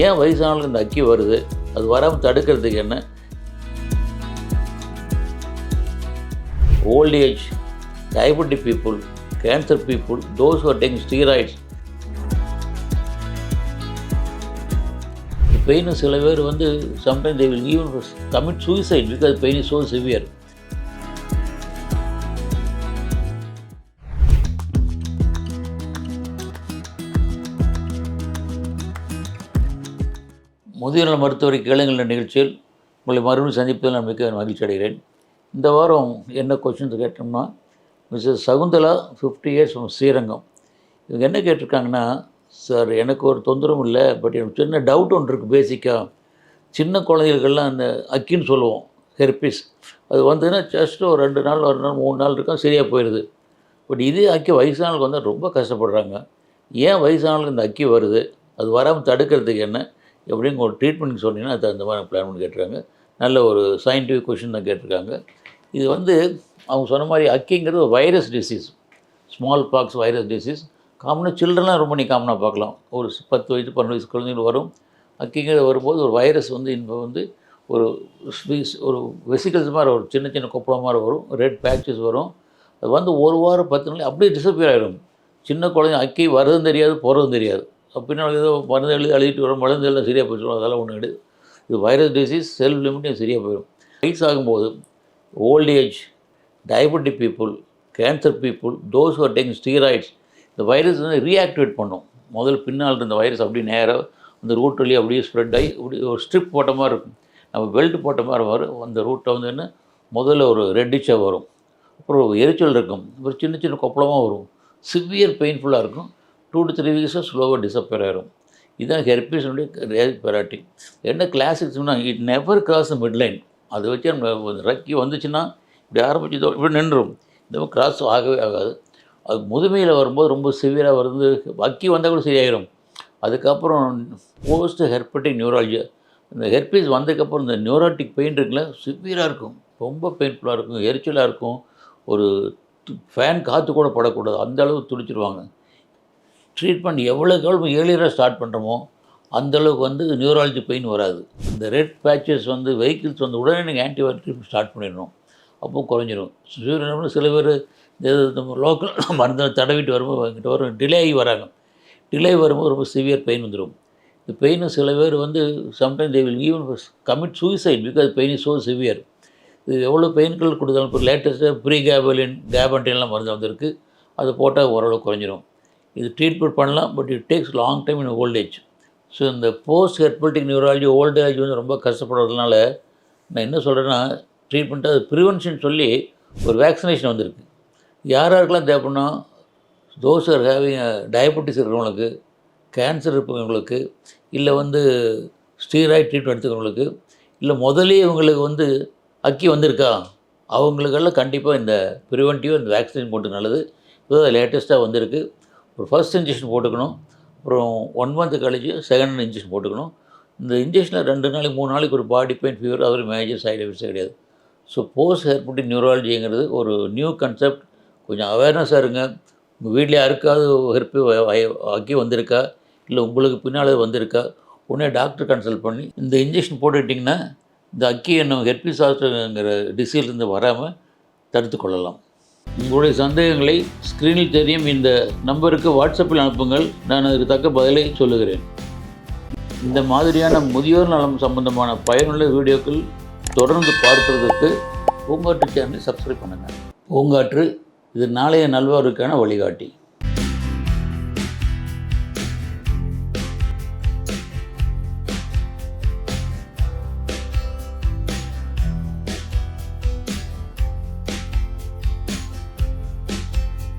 ஏன் வயசானவங்களுக்கு இந்த அக்கி வருது? அது வராமல் தடுக்கிறதுக்கு என்ன? Old age diabetic people cancer people those are taking steroids pain சில பேர் வந்து sometime they will even commit suicide because pain is so severe முதியோர் மருத்துவரை கேளுங்கள் நிகழ்ச்சியில் உங்களை மறுபடியும் சந்திப்பதில் நான் மிக்க மகிழ்ச்சி அடைகிறேன். இந்த வாரம் என்ன கொஷின்ஸ் கேட்டோம்னா Mrs Shakuntala fifty years Srirangam. இவங்க என்ன கேட்டிருக்காங்கன்னா சார் எனக்கு ஒரு தொந்தரவும் இல்லை பட் எனக்கு சின்ன டவுட் ஒன்று இருக்குது பேசிக்காக சின்ன குழந்தைகளுக்கெல்லாம் அந்த அக்கின்னு சொல்லுவோம் ஹெர்பிஸ் அது வந்ததுன்னா ஜஸ்ட் ஒரு ரெண்டு நாள் ஒரு நாள் மூணு நாள் இருக்கும் சரியாக போயிடுது பட் இதே அக்கி வயசானவங்களுக்கு வந்து ரொம்ப கஷ்டப்படுறாங்க. ஏன் வயசானவங்களுக்கு இந்த அக்கி வருது? அது வராமல் தடுக்கிறதுக்கு என்ன? எப்படியும் ஒரு ட்ரீட்மெண்ட் சொன்னீங்கன்னா அது அந்த மாதிரி பிளான் பண்ணி கேட்டிருக்காங்க. நல்ல ஒரு சயின்டிஃபிக் கொஷின் தான் கேட்டிருக்காங்க. இது வந்து அவங்க சொன்ன மாதிரி அக்கிங்கிறது virus disease smallpox virus disease காமனாக சில்ட்ரன்லாம் ரொம்ப நீ காமனாக பார்க்கலாம். ஒரு பத்து வயசு பன்னெண்டு வயசு குழந்தைகள் வரும். அக்கிங்கிறது வரும்போது ஒரு வைரஸ் வந்து இப்போ வந்து ஒரு ஸ்பீஸ் ஒரு வெசிக்கல்ஸ் மாதிரி ஒரு சின்ன சின்ன கொப்பளம் மாதிரி வரும். ரெட் பேச்சஸ் வரும். அது வந்து ஒரு வாரம் பத்து நாள் அப்படியே டிசப்பியர் ஆகிடும் சின்ன குழந்தை அக்கி வரதும் தெரியாது போகிறதும் தெரியாது. பின்னால் ஏதோ மருந்து எழுதி அழுதிட்டு வரும் மருந்து எல்லாம் சரியாக போயிடும். அதெல்லாம் ஒன்று கிடையாது இது வைரஸ் டிசீஸ் செல்ஃப் லிமிட்டும் சரியாக போயிடும். வயசாகும்போது old age diabetic people cancer people those are taking steroids இந்த வைரஸ் வந்து ரீஆக்டிவேட் பண்ணும். முதல் பின்னால் இருந்த வைரஸ் அப்படியே நேராக அந்த ரூட் வழியாக அப்படியே ஸ்ப்ரெட் ஆகி இப்படி ஒரு ஸ்ட்ரிப் போட்ட மாதிரி இருக்கும். நம்ம பெல்ட் போட்ட மாதிரி வரும். அந்த ரூட்டை வந்து என்ன? முதல்ல ஒரு ரெட்டிஷாக வரும். அப்புறம் ஒரு எரிச்சல் இருக்கும். அப்புறம் சின்ன சின்ன கொப்பளமாக வரும். சிவியர் பெயின்ஃபுல்லாக இருக்கும். டூ டு த்ரீ வீக்ஸாக ஸ்லோவாக டிசப்பேர் ஆகிடும் இதுதான் ஹெர்பீஸ்னுடைய பெராட்டி என்ன கிளாசிக்ஸ்னா it never cross mid line அதை வச்சு நம்ம ரக்கி வந்துச்சுன்னா இப்படி ஆரம்பிச்சு இப்படி நின்றும். இந்த மாதிரி கிராஸ் ஆகவே ஆகாது. அது முதுமையில் வரும்போது ரொம்ப சிவியராக வருது. வக்கி வந்தால் கூட சரியாயிரும். அதுக்கப்புறம் போஸ்ட் ஹெர்பட்டிக் நியூராலஜி இந்த ஹெர்பீஸ் வந்ததுக்கப்புறம் இந்த நியூராட்டிக் பெயின் இருக்குல்ல சிவியராக இருக்கும். ரொம்ப பெயின்ஃபுல்லாக இருக்கும். எரிச்சலாக இருக்கும். ஒரு ஃபேன் காற்று கூட படக்கூடாது. அந்த அளவு துடிச்சிருவாங்க. ட்ரீட்மெண்ட் எவ்வளோக்கு எவ்வளோ ஏர்லியராக ஸ்டார்ட் பண்ணுறோமோ அந்தளவுக்கு வந்து நியூராலஜி பெயின் வராது. இந்த ரெட் பேச்சஸ் வந்து வெஹிக்கிள்ஸ் வந்து உடனே நீங்கள் ஆன்டிபயோட்டிக் ட்ரீட்மெண்ட் ஸ்டார்ட் பண்ணிடணும். அப்போ குறைஞ்சிரும். சூரியன் சில பேர் நம்ம லோக்கல் மருந்து தடவிட்டு வரும்போது எங்கிட்ட வரும் டிலே ஆகி வராங்க. டிலே வரும்போது ரொம்ப சிவியர் பெயின் வந்துடும் இந்த பெயின் சில பேர் வந்து sometime they will even commit suicide because pain is so severe இது எவ்வளோ பெயின்கள் கொடுத்தாலும் இப்போ லேட்டஸ்ட்டாக ப்ரீ கேபலின் கேபன்டின்லாம் மருந்து வந்திருக்கு. அது போட்டால் ஓரளவு குறைஞ்சிரும். இது ட்ரீட்மெண்ட் பண்ணலாம் but it takes long time in old age so இந்த post herpetic neurology old age வந்து ரொம்ப கஷ்டப்படுறதுனால நான் என்ன சொல்கிறேன்னா ட்ரீட்மெண்ட்டு அது ப்ரிவென்ஷன் சொல்லி ஒரு வேக்சினேஷன் வந்திருக்கு. யார் யாருக்கெல்லாம் தேவைப்படனா தோஸ் ஆர் ஹேவிங் டயபெட்டிஸ் இருக்கிறவங்களுக்கு கேன்சர் இருப்பவங்களுக்கு இல்லை வந்து ஸ்டீராய்ட் ட்ரீட்மெண்ட் எடுத்துக்கிறவங்களுக்கு இல்லை முதலே இவங்களுக்கு வந்து அக்கி வந்திருக்கா அவங்களுக்கெல்லாம் கண்டிப்பாக இந்த ப்ரிவென்டிவ் இந்த வேக்சின் போட்டு நல்லது. இப்போ லேட்டஸ்ட்டாக வந்திருக்கு. ஒரு ஃபர்ஸ்ட் இன்ஜெக்ஷன் போட்டுக்கணும். அப்புறம் ஒன் மந்த் கழிச்சு செகண்ட் இன்ஜெக்ஷன் போட்டுக்கணும். இந்த இன்ஜெக்ஷனில் ரெண்டு நாளைக்கு மூணு நாளைக்கு ஒரு பாடி பெயின் ஃபீவர் அது ஒரு மேஜர் சைடு எஃபெக்ட்ஸே கிடையாது. ஸோ போஸ்ட் ஹெர்பட்டிக் நியூராலஜிங்கிறது ஒரு நியூ கன்செப்ட் கொஞ்சம் அவேர்னஸாக இருங்க. உங்கள் வீட்டில் யாருக்காவது ஹெர்பி அக்கி வந்திருக்கா? இல்லை உங்களுக்கு பின்னால் வந்திருக்கா? உடனே டாக்டர் கன்சல்ட் பண்ணி இந்த இன்ஜெக்ஷன் போட்டுக்கிட்டிங்கன்னா இந்த அக்கி என்னும் ஹெர்பி சாஸ்டருங்கிற டிசீஸ்லேருந்து வராமல் தடுத்து கொள்ளலாம். உங்களுடைய சந்தேகங்களை ஸ்க்ரீனில் தெரியும். இந்த நம்பருக்கு வாட்ஸ்அப்பில் அனுப்புங்கள். நான் அதற்கு தக்க பதிலை சொல்லுகிறேன். இந்த மாதிரியான முதியோர் நலம் சம்பந்தமான பயனுள்ள வீடியோக்கள் தொடர்ந்து பார்ப்பதற்கு பூங்காற்று சேனலை சப்ஸ்கிரைப் பண்ணுங்கள் பூங்காற்று இது நாளைய நல்வாருக்கான வழிகாட்டி.